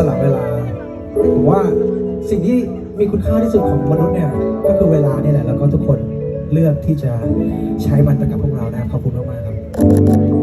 สละเวลาผมว่าสิ่งที่มีคุณค่าที่สุดของมนุษย์เนี่ยก็คือเวลาเนี่ยแหละแล้วก็ทุกคนเลือกที่จะใช้มันไปกับพวกเรานะครับขอบคุณมากๆครับ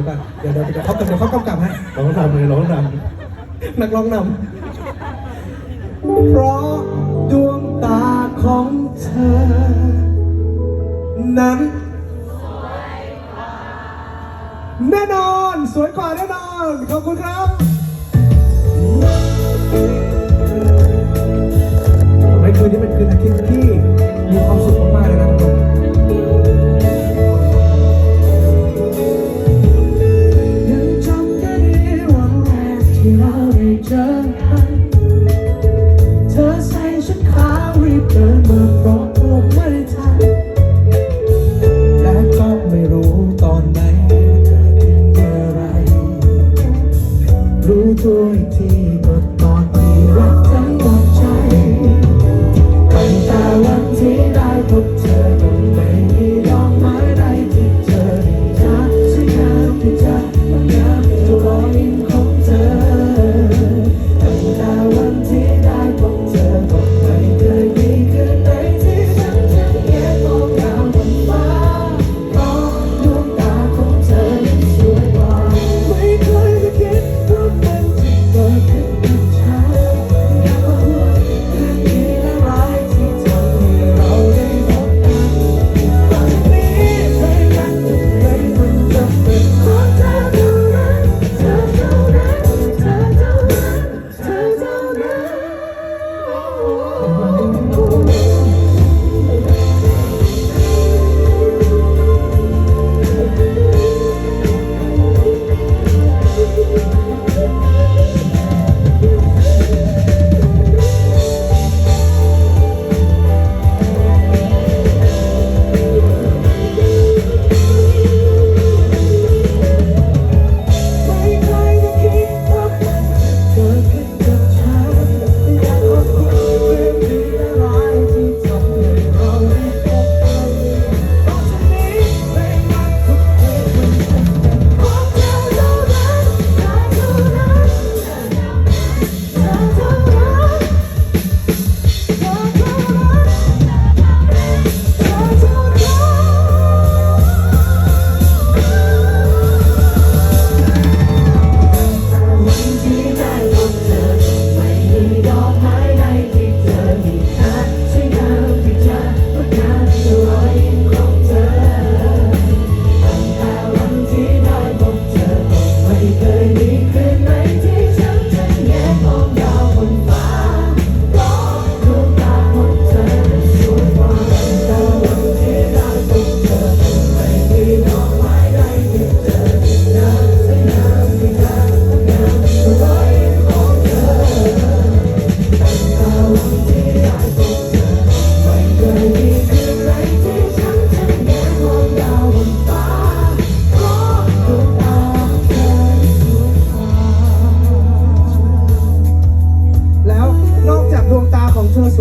ดี๋ยวก่อนเดี๋ยวเดี๋ยวเขาเดี๋ยวเขากำกับฮะร้องนำเลยร้องนำนักร้องนำเพราะดวงตาของเธอ นั้น แน่นอน สวยกว่าแน่นอน ขอบคุณครับไม่คืนนี้มันคืนอาทิตย์ที่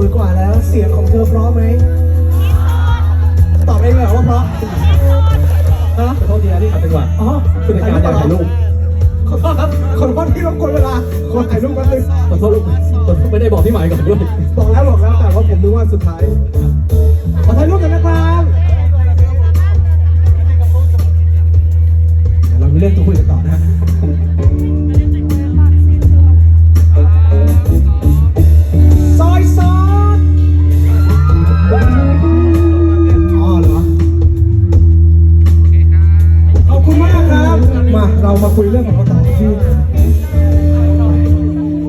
วยกว่าแล้วเสียงของเธอพร้อมไหมตอบได้เลยเหรอว่าพร้อมฮะขอโทษทีนะที่ขัดจังหวะอ๋อคุณในการถ่ายรูปขอโทษครับขอโทษที่รบกวนเวลาขอถ่ายรูปแป๊บนึงขอโทษลูกไม่ได้บอกพี่หมายก่อนด้วยบอกแล้วบอกแล้วแต่ว่าผมนึกว่าสุดท้ายขอถ่ายรูปกันนะครับเรามีเรื่องจะคุยกันต่อนะ คุยเรื่องของเราต่อที่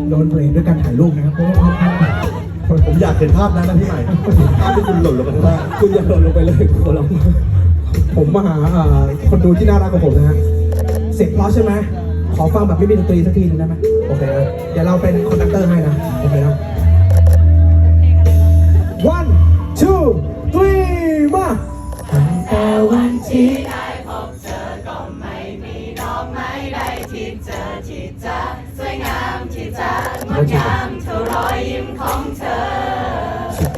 โดนเบรกด้วยการถ่ายรูปนะครับเพราะว่าผมอยากเห็นภาพนั้นนะพี่ใหม่ภาพที่คุณหล่นลงไปข้ล่าคุณอย่าหล่นลงไปเลยคุณลองผมมาหาคนดูที่น่ารักของผมนะฮะเสร็จเพราะใช่ไหมขอฟังแบบไม่มีดนตรีสักทีนึงได้ไหมโอเคนะเดี๋ยวเราเป็นคอนดักเตอร์ให้นะ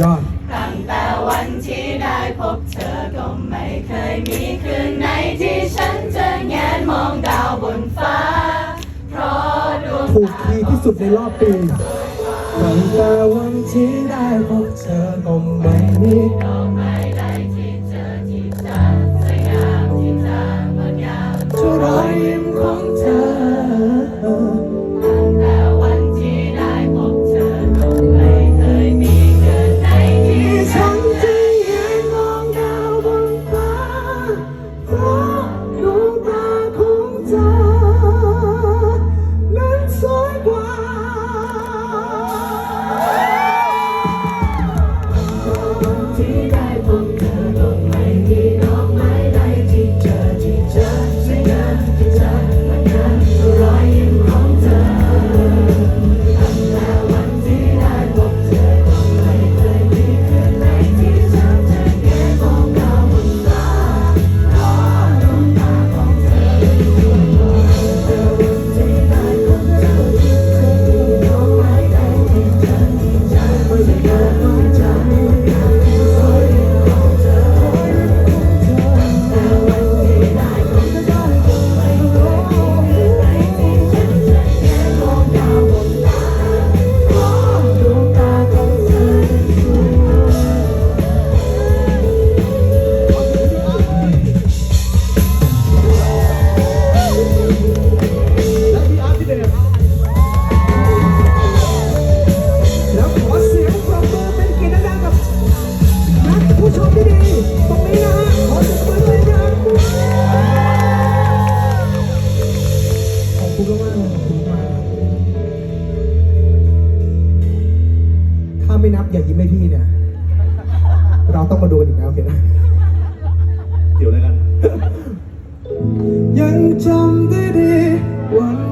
ยอด ตั้งแต่วันที่ได้พบเธอก็ไม่เคยมีคืนไหนที่ฉันจะแงนมองดาวบนฟ้า เพราะดวงถูกทีที่สุดในรอบปี ตั้งแต่วันที่ได้พบเธอก็ไม่มี ดอกไม้ ไม่นับอย่ายิ้มให้พี่เนี่ย เราต้องมาดูกันอีกนะโอเคนะ เดี๋ยวเลยกัน ยังจำได้ดีวันแรกที่